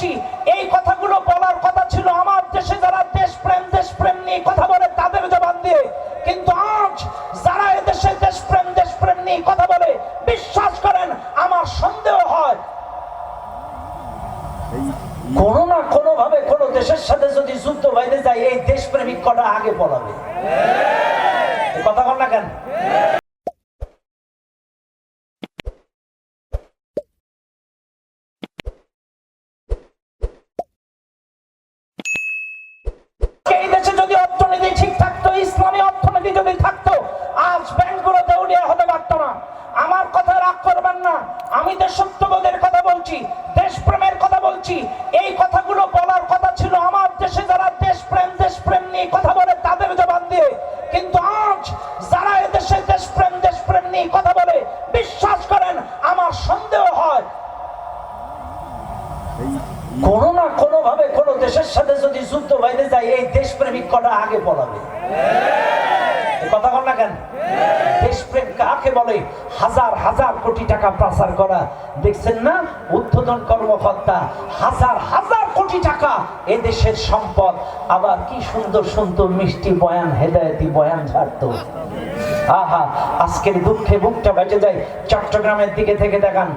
করছি এই কথাগুলো বলার কথা ছিল আমার দেশে যারা দেশ প্রেম দেশ প্রেম নিয়ে কথা বলে তাদের জবান দিয়ে। কিন্তু আজ যারা এদেশে দেশ প্রেম দেশ প্রেম নিয়ে কথা বলে, বিশ্বাস করেন, আমার সন্দেহ হয়। কোন না কোন ভাবে কোন দেশের সাথে যদি যুদ্ধ বাইরে যায়, এই দেশ প্রেমিক কটা আগে পড়াবে কথা বল না কেন? আমি দেশত্ববোধের কথা বলছি, দেশপ্রেমের কথা বলছি। এই কথাগুলো বলার কথা ছিল আমার দেশে যারা দেশপ্রেম দেশপ্রেম নিয়ে কথা বলে তাদের জবান দিয়ে। কিন্তু আজ যারা এদেশে দেশপ্রেম দেশপ্রেম নিয়ে কথা বলে, বিশ্বাস করেন, আমার সন্দেহ হয়। কোনো না কোনো ভাবে কোনো দেশের সাথে যদি যুদ্ধ বাইরে যায়, এই দেশপ্রেমিক কটা আগে পড়াবে কথা বল না কেন? দেশপ্রেম কাকে বলে? হাজার হাজার কোটি টাকা পাচার করা। দেখছেন না? উদ্বোধন কর্মকর্তা, হাজার হাজার কোটি টাকা এ দেশের সম্পদ। আবার কি সুন্দর সুন্দর মিষ্টি বয়ান, হেদায়তি বয়ান ঝাড়ত। আহা, আজকের দুঃখে বুকটা বেঁচে যায়। চট্টগ্রামের দিকে থেকে দেখান।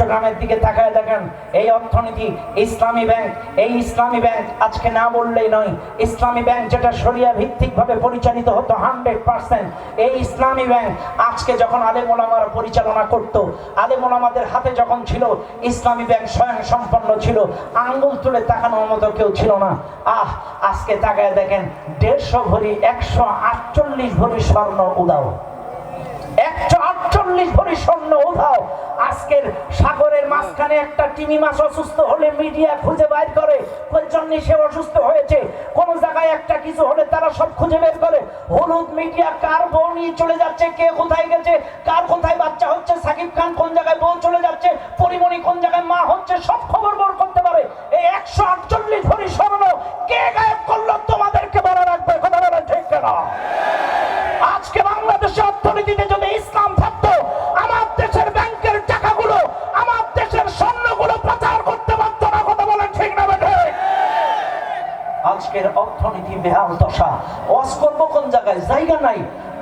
চট্টগ্রামের দিকে তাকায় দেখান, এই অর্থনীতি ইসলামী ব্যাংক, এই ইসলামী ব্যাংক আজকে না বললেই নয়, ইসলামী ব্যাংক যেটা সরিয়া ভিত্তিক ভাবে পরিচালিত হতো হান্ড্রেড পার্সেন্ট এই ইসলামী ব্যাংক আজকে যখন আলেম ওলামারা পরিচালনা করত, আলেম ওলামাদের হাতে যখন ছিল, ইসলামী ব্যাংক স্বয়ং সম্পন্ন ছিল, আঙ্গুল তুলে তাকানোর মতো কেউ ছিল না। আহ, আজকে তাকায় দেখেন, দেড়শো ভরি, একশো আটচল্লিশ ভরি স্বর্ণ উদাও কোন জায়গায় একটা কিছু হলে তারা সব খুঁজে বের করে। হলুদ মিডিয়া কার বউ নিয়ে চলে যাচ্ছে? কে কোথায় গেছে? কার কোথায় বাচ্চা হচ্ছে? সাকিব খান কোন জায়গায় বউ চলে যাচ্ছে? পরিমণি কোন জায়গায় মা হচ্ছে? সব খবর বর করতে পারে। এই একশো আটচল্লিশ আজকের অর্থনীতি বেহাল দশা। ওয়াজ করব কোন জায়গায়? জায়গা নাই।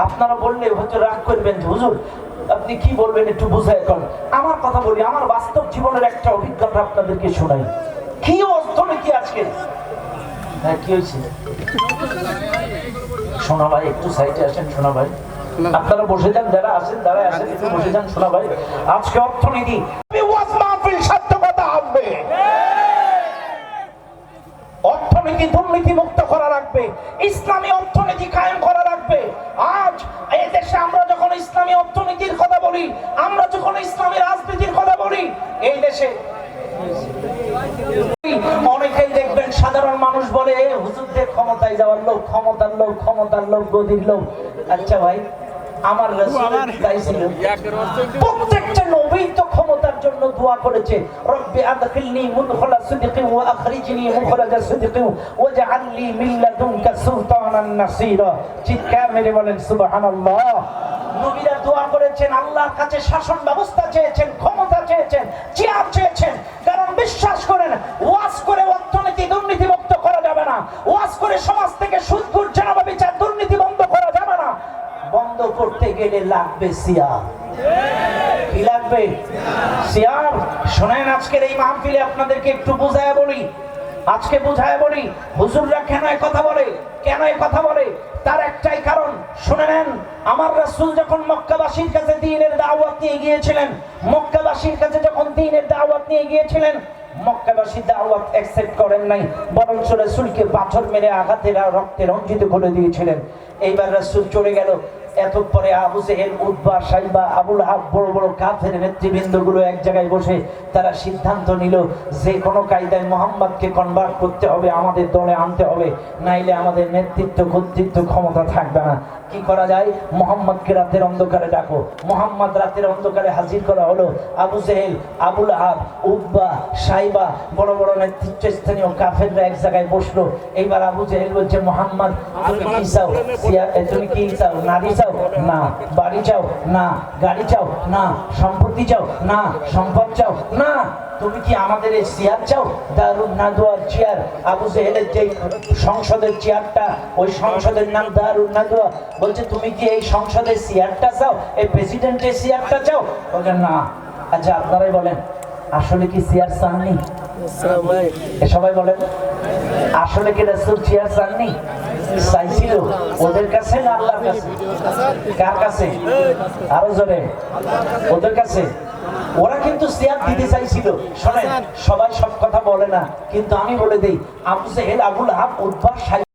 আপনারা বললে হয়তো রাগ করবেন হুজুর, আপনি কি বলবেন একটু বুঝাই কর আমার কথা বলি, আমার বাস্তব জীবনের একটা অভিজ্ঞতা আপনাদেরকে শোনাই। কি অর্থনীতি আজকে? হ্যাঁ কি হয়েছে? সোনা ভাই একটু সাইডে আসেন সোনা ভাই আপনারা বসে যান, যারা আসেন যারা আসেন বসে যান সোনা ভাই আজকে অর্থনীতি ওয়াজ মাহফিল সার্থকতা হবে অর্থনীতি দুর্নীতি মুক্ত করা রাখবে ইসলামী অর্থনীতি কায়েম করা রাখবে আজ এই দেশে আমরা যখন ইসলামী অর্থনীতির কথা বলি আমরা যখন ইসলামী রাজনীতির কথা বলি এই দেশে অনেকেই দেখবেন সাধারণ মানুষ বলে হুজুরদের ক্ষমতায় যাওয়ার লোক ক্ষমতার লোক ক্ষমতার লোক গদির লোক। আচ্ছা ভাই আমার রাসূলের তাই ছিল। প্রত্যেকটা নবী তো ক্ষমতার জন্য দোয়া করেছে, রব্বি আদখিলনি মুদখালা সিদকি ওয়া আখরিজনি মুখরাজা সিদকি ওয়াজআল লি মিন লাদুনকা সুলতানান নাসীরা। চিৎকার মেরে বলেন, সুবহানাল্লাহ। নবীরা দোয়া করেছেন, আল্লাহর কাছে শাসন ব্যবস্থা চেয়েছেন, ক্ষমতা চেয়েছেন চেয়ার চেয়েছেন, কারণ বিশ্বাস করেন, ওয়াজ করে অর্থনীতি দুর্নীতি মুক্ত করা যাবে না। ওয়াজ করে সমাজ থেকে সুদ ঘুষ জানাবা বিচার দুর্নীতি বন্ধ করা যাবে না। বন্ধ করতে গেলে লাগবে সিয়ার কি লাগবে? সিয়ার শোনেন, আজকের এই মাহফিলে আপনাদেরকে একটু বুঝায় বলি। আজকে বুঝায় বলি, হুজুররা কেন কথা বলে? কেন কথা বলে? তার একটাই কারণ, শুনে নেন, আমার রাসূল যখন মক্কাবাসীর কাছে দ্বীনের দাওয়াত নিয়ে গিয়েছিলেন, মক্কাবাসীর কাছে যখন দ্বীনের দাওয়াত নিয়ে গিয়েছিলেন, মক্কাবাসী দাওয়াত অ্যাকসেপ্ট করেন নাই, বরঞ্চ রাসূলকে পাথর মেরে আঘাতে রক্তে রঞ্জিত করে দিয়েছিলেন। এইবার রাসূল চলে গেল এত পরে আবু সাইবা, আবুল হাব বড় বড় কাফের নেতৃবৃন্দগুলো এক জায়গায় বসে তারা সিদ্ধান্ত নিল যে কোনো কায়দায় মোহাম্মদকে কনভার্ট করতে হবে, আমাদের দলে আনতে হবে, নাইলে আমাদের নেতৃত্ব কর্তৃত্ব ক্ষমতা থাকবে না। কি করা যায়? মোহাম্মদকে রাতের অন্ধকারে ডাকো। মোহাম্মদ রাতের অন্ধকারে হাজির করা হলো আবু জেহেল, আবুল আহাব উদ্বা সাইবা, বড় বড় নেতৃত্ব স্থানীয় কাফেররা এক জায়গায় বসল। এইবার আবু জেহেল বলছে, মোহাম্মদ, তুমি কি চাও? তুমি কি চাও? নারী না বাড়ি চাও না গাড়ি চাও না সম্পত্তি চাও না সম্পদ চাও না তুমি কি আমাদের এই চেয়ার চাও? দারুণ নাদোয়ার চেয়ার। আবু জেহেলের যে সংসদের চেয়ারটা ওই সংসদের নাম দারুণ নাদোয়া। বলছে তুমি কি এই সংসদের চেয়ারটা চাও? এই প্রেসিডেন্টের চেয়ারটা চাও? বলছে না। আচ্ছা আপনারাই বলেন আসলে কি চেয়ার চাননি সবাই বলেন আসলে কি রাসূল চেয়ার চাননি? চাইছিল, ওদের কাছে না আল্লাহর কাছে? কার কাছে? আরও জনে ওদের কাছে? ওরা কিন্তু সিয়াদ দিতে চাইছিল। শোনেন, সবাই সব কথা বলে না, কিন্তু আমি বলে দিই, Abu Jahl, Abu hub Udvash